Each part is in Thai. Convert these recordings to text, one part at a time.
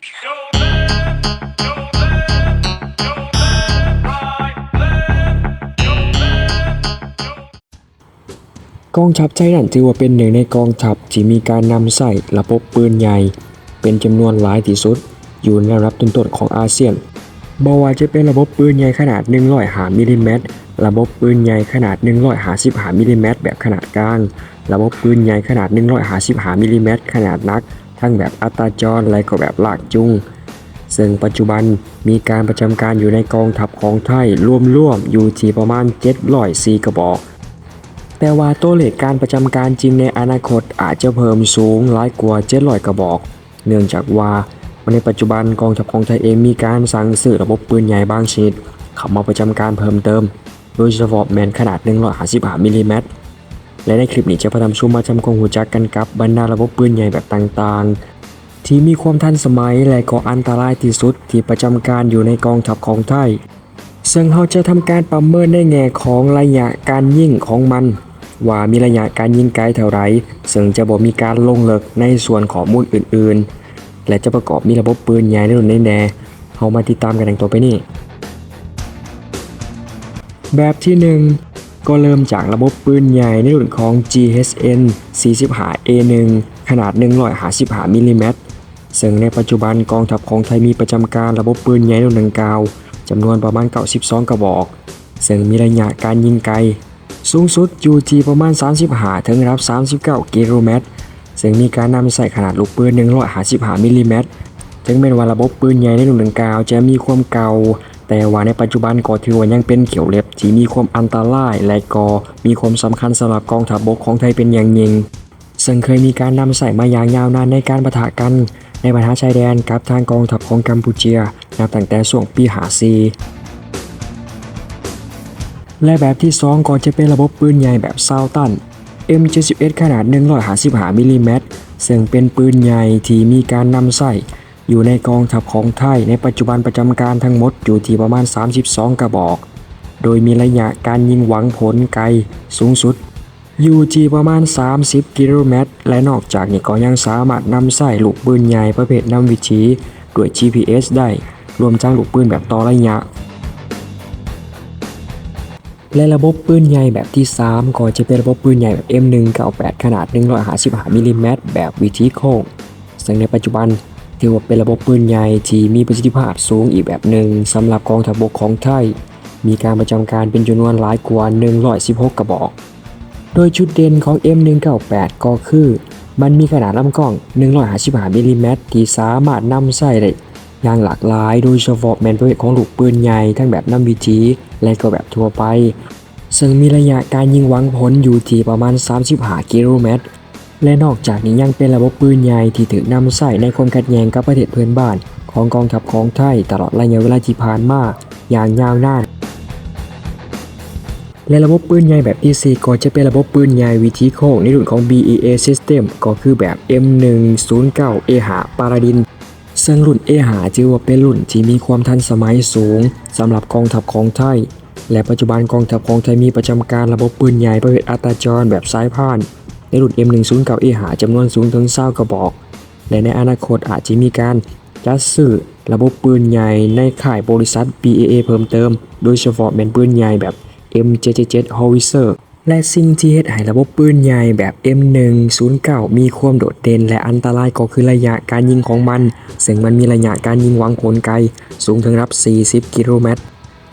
กองทัพไทยนั้นถือว่าเป็นหนึ่งในกองทัพที่มีการนำใส่ระบบปืนใหญ่ เป็นจำนวนหลายที่สุด อยู่ในระดับต้นๆของอาเซียนบ่ว่าจะเป็นระบบปืนใหญ่ขนาด105มิลลิเมตรระบบปืนใหญ่ขนาด155มิลลิเมตรแบบขนาดกลาง ระบบปืนใหญ่ขนาด155มิลลิเมตรขนาดนัก ทั้งแบบอัตราจรและก็แบบลากจุง ซึ่งปัจจุบันมีการประจำการอยู่ในกองทัพของไทยรวมๆอยู่ที่ประมาณ704กระบอก แต่ว่าตัวเลขการประจำการจริงในอนาคตอาจจะเพิ่มสูงหลายกว่า700กระบอก เนื่องจากว่าในปัจจุบันกองทัพของไทยเองมีการสั่งซื้อระบบปืนใหญ่บางชนิดเข้ามาประจำการเพิ่มเติม โดยเฉพาะแมนขนาด 155มิลลิเมตร และในคลิปนี้จะพาทำชุมมาทำความรู้จักกันกับบรรดาระบบปืนใหญ่แบบต่างๆ ที่มีความทันสมัยและก็อันตรายที่สุดที่ประจำการอยู่ในกองทัพของไทย ซึ่งเราจะทำการประเมินในแง่ของระยะการยิงของมัน ว่ามีระยะการยิงไกลเท่าไรซึ่งจะบอกมีการลงเลิกในส่วนข้อมูลอื่นๆ และจะประกอบมีระบบปืนใหญ่ในรุ่นแน่ๆเรามาติดตามกันดังต่อไปนี้แบบที่ 1 ก็เริ่มจากระบบปืนใหญ่ในรุ่นของ GHN 45A1 ขนาด155มิลลิเมตรซึ่งในปัจจุบันกองทัพของไทยมีประจำการระบบปืนใหญ่รุ่นดังกล่าวจำนวนประมาณ 92 กระบอก ซึ่งมีระยะการยิงไกล สูงสุดอยู่ที่ประมาณ35ถึงรับ 39 กิโลเมตร ซึ่งมีการนำใส่ขนาดลูกปืน155มิลลิเมตรถึงแม้ว่าระบบปืนใหญ่ในรุ่นดังกล่าวจะมีความเก่า แต่ว่าในปัจจุบันก็ถือว่ายังเป็นเขียวเล็บที่มีความอันตรายและก็มีความสำคัญสำหรับกองทัพบกของไทยเป็นอย่างยิ่ง ซึ่งเคยมีการนำใส่มาอย่างยาวนานในการปะทะกัน ในปัญหาชายแดนกับทางกองทัพของกัมพูเชียนับตั้งแต่ช่วงปีหาซีและแบบที่ 2 ก็จะเป็นระบบปืนใหญ่แบบซาวตัน M71 ขนาด 155มิลลิเมตรซึ่งเป็นปืนใหญ่ที่มีการนำใส่ อยู่ในกองทัพของไทยในปัจจุบันประจำการทั้งหมดอยู่ที่ประมาณ 32 กระบอก โดยมีระยะการยิงหวังผลไกลสูงสุด อยู่ที่ประมาณ 30 กิโลเมตร และนอกจากนี้ก็ยังสามารถนำใส่ลูกปืนใหญ่ประเภทนำวิถีด้วย GPS ได้ รวมทั้งลูกปืนแบบต่อระยะ และระบบปืนใหญ่แบบที่ 3 ก็จะเป็นระบบปืนใหญ่แบบ M198 ขนาด 155มิลลิเมตรแบบวิถีโค้ง ซึ่งในปัจจุบัน ถือว่าเป็นระบบปืนใหญ่ที่มีประสิทธิภาพสูงอีกแบบหนึ่งสำหรับกองทัพบกของไทย มีการประจำการเป็นจำนวนหลายกว่า 116 กระบอก โดยจุดเด่นของ M198 ก็คือ มันมีขนาดลำกล้อง 155มิลลิเมตรที่สามารถนำใส่ได้อย่างหลากหลายโดยเฉพาะแมนประเภทของลูกปืนใหญ่ทั้งแบบน้ำวิถีและก็แบบทั่วไป ซึ่งมีระยะการยิงหวังผลอยู่ที่ประมาณ 35 กิโลเมตร และนอกจากนี้ยังเป็นระบบปืนใหญ่ที่ถูกนำใส่ในความขัดแย้งกับประเทศเพื่อนบ้าน ของกองทัพของไทยตลอดระยะเวลาที่ผ่านมาอย่างยาวนานและระบบปืนใหญ่แบบที่4ก็จะเป็นระบบปืนใหญ่วิธีโค้งในรุ่นของ BEA System ก็คือแบบ M109 A หาปาราดินซึ่งรุ่น A หาถือว่าเป็นรุ่นที่มีความทันสมัยสูงสำหรับกองทัพของไทย และปัจจุบันกองทัพของไทยมีประจำการระบบปืนใหญ่ประเภทอัตราจรแบบสายพาน ในรุ่น M109 A หาจำนวนสูงถึง20กระบอก และในอนาคตอาจจะมีการจัดซื้อระบบปืนใหญ่ในข่ายบริษัท BAA เพิ่มเติม โดยเฉพาะเป็นปืนใหญ่แบบ M777 Howitzer และสิ่งที่เฮ็ดให้ระบบปืนใหญ่แบบ M109 มีความโดดเด่นและอันตรายก็คือระยะการยิงของมัน ซึ่งมันมีระยะการยิงวังผลไกล สูงถึงรับ 40 กิโลเมตร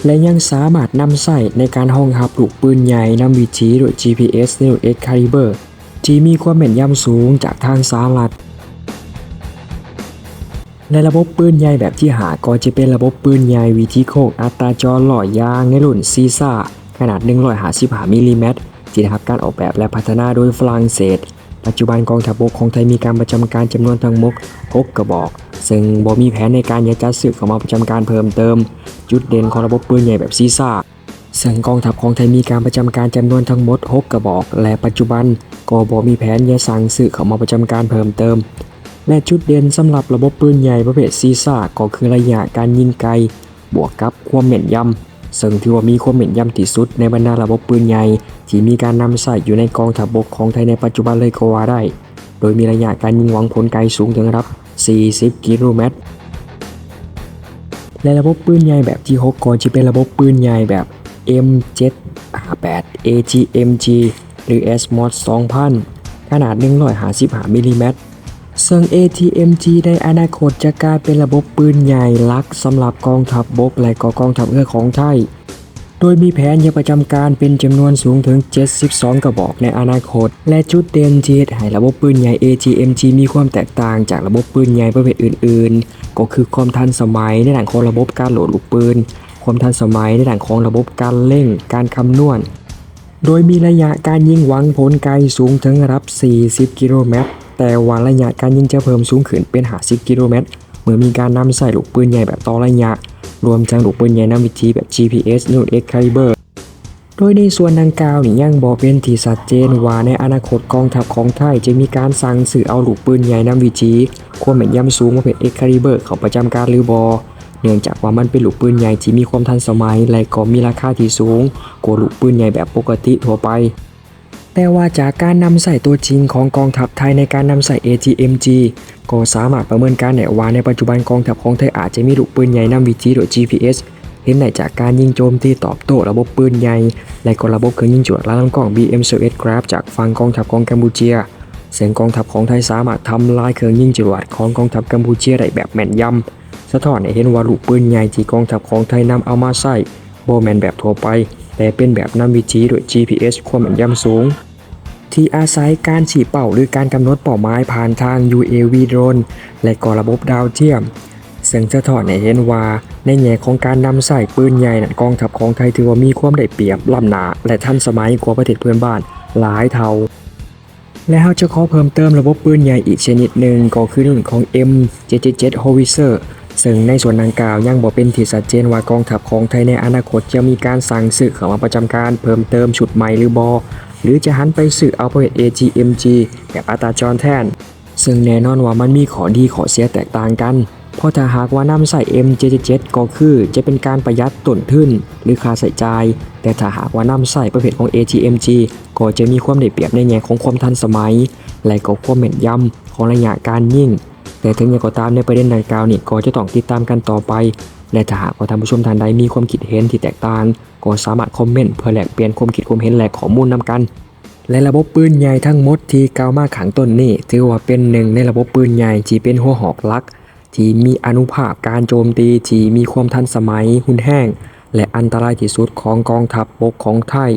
และยังสามารถนำใส่ในการห้องหับลูกปืนใหญ่นำวิถีโดย GPS ในรุ่น Excalibur ที่มีความแม่นยำสูงจากทางสหรัฐ ในระบบปืนใหญ่แบบที่หาก็จะเป็นระบบปืนใหญ่วิธีโค้งอัตราจรหล่อยางในรุ่นซีซ่าขนาด 155มิลลิเมตรที่ได้รับการออกแบบและพัฒนาโดยฝรั่งเศส ปัจจุบันกองทัพบกของไทยมีการประจำการจำนวนทั้งมด6กระบอก ซึ่งบ่มีแผนในการยัดจัดซื้อเข้ามาประจำการเพิ่มเติม จุดเด่นของระบบปืนใหญ่แบบซีซ่า ซึ่งกองทัพของไทยมีการประจำการจำนวนทั้งหมด 6 กระบอก และปัจจุบันก็บ่มีแผนจะสั่งซื้อเข้ามาประจำการเพิ่มเติม และจุดเด่นสำหรับระบบปืนใหญ่ประเภทซีซ่าก็คือระยะการยิงไกล บวกกับความแม่นยำซึ่งถือว่ามีความแม่นยำที่สุดในบรรดาระบบปืนใหญ่ที่มีการนำใส่อยู่ในกองทัพบกของไทยในปัจจุบันเลยก็ว่าได้ โดยมีระยะการยิงหวังผลไกลสูงถึงรับ40 กิโลเมตรและระบบปืนใหญ่แบบที่ 6ก็จะเป็นระบบปืนใหญ่แบบ M758 AGMG หรือ SMOD 2000 ขนาด155มิลลิเมตรซึ่ง ATMG ในอนาคตจะกลายเป็นระบบปืนใหญ่ลักสำหรับกองทัพบบกและก็กองทัพเรือของไทย โดยมีแผนจะประจำการเป็นจำนวนสูงถึง 72 กระบอกในอนาคต และจุดเด่นที่ให้ระบบปืนใหญ่ ATMG มีความแตกต่างจากระบบปืนใหญ่ประเภทอื่น ๆ ก็คือความทันสมัยในด้านของระบบการโหลดลูกปืน ความทันสมัยในด้านของระบบการเร่งการคำนวณ โดยมีระยะการยิงหวังผลไกลสูงถึงระดับ 40 กิโลเมตร แต่ว่าระยะการยิงจะเพิ่มสูงขึ้นเป็น 50 กิโลเมตร เมื่อมีการนำใส่ลูกปืนใหญ่แบบต่อระยะ รวมทั้งลูกปืนใหญ่นำวิธีแบบ GPS นุ่น Excalibur โดยในส่วนดังกล่าวนี่ยังบอกเป็นที่ชัดเจนว่าในอนาคตกองทัพของไทยจะมีการสั่งซื้อเอาลูกปืนใหญ่นำวิธีความแม่นยำสูงประเภท Excalibur เข้าประจำการหรือบอ เนื่องจากว่ามันเป็นลูกปืนใหญ่ที่มีความทันสมัย และก็มีราคาที่สูงกว่าลูกปืนใหญ่แบบปกติทั่วไป แต่ว่าจากการนำใส่ตัวจริงของกองทัพไทยในการนำใส่ ATMG ก็สามารถประเมินการได้ว่าในปัจจุบันกองทัพของไทยอาจจะมีลูกปืนใหญ่นำวิธีโดย GPS เห็นได้จากการยิงโจมตีตอบโต้ระบบปืนใหญ่ และก็ระบบเครื่องยิงจรวดลำลำกล้อง BM-21 Grab จากฝั่งกองทัพของกัมพูเชียซึ่งกองทัพของไทยสามารถทำลายเครื่องยิงจรวดของกองทัพกัมพูเชียได้แบบแม่นยำ สะท้อนให้เห็นว่าลูกปืนใหญ่ที่กองทัพของไทยนำเอามาใช้บ่แมนแบบทั่วไป แต่เป็นแบบนำวิธีโดย GPS ความแม่นยำสูง ที่อาศัยการฉีดเป่าหรือการกำหนดเป้าหมายผ่านทาง UAV โดรนและก็ระบบดาวเทียมซึ่งสะท้อนให้เห็นว่าในแง่ของการนำใส่ปืนใหญ่นั้นกองทัพของไทยถือว่ามีความได้เปรียบล้ำหนาและทันสมัยกว่าประเทศเพื่อนบ้านหลายเท่าและเราจะขอเพิ่มเติมระบบปืนใหญ่อีกชนิดหนึ่งก็คือรื่งของ M777 Howitzer ซึ่งในส่วนดังกล่าวยังบ่เป็นที่ชัดเจนว่ากองทัพของไทยในอนาคตจะมีการสั่งซื้อเข้ามาประจำการเพิ่มเติมชุดใหม่หรือบอหรือจะหันไปซื้อเอาประเภท AGMG แบบอัตราจรแทน ซึ่งแน่นอนว่ามันมีข้อดีข้อเสียแตกต่างกันเพราะถ้าหากว่านำใส่ M77 ก็คือจะเป็นการประหยัดต้นทุนหรือค่าใช้จ่าย แต่ถ้าหากว่านำใส่ประเภทของ AGMG ก็จะมีความได้เปรียบในแง่ของความทันสมัย และก็ความแม่นยำของระยะการยิง แต่ถึงอย่างก็ตามในประเด็นดังกล่าวนี่ก็จะต้องติดตามกันต่อไป และถ้าหากว่าท่านผู้ชมท่านใดมีความคิดเห็นที่แตกต่าง ก็สามารถคอมเมนต์เพื่อแลกเปลี่ยนความคิดความเห็นและข้อมูลนำกัน และระบบปืนใหญ่ทั้งหมดที่กล่าวมาขังต้นนี้ถือว่าเป็นหนึ่งในระบบปืนใหญ่ที่เป็นหัวหอกหลัก ที่มีอนุภาพการโจมตีที่มีความทันสมัยหุนแห้ง และอันตรายที่สุดของกองทัพบกของไทย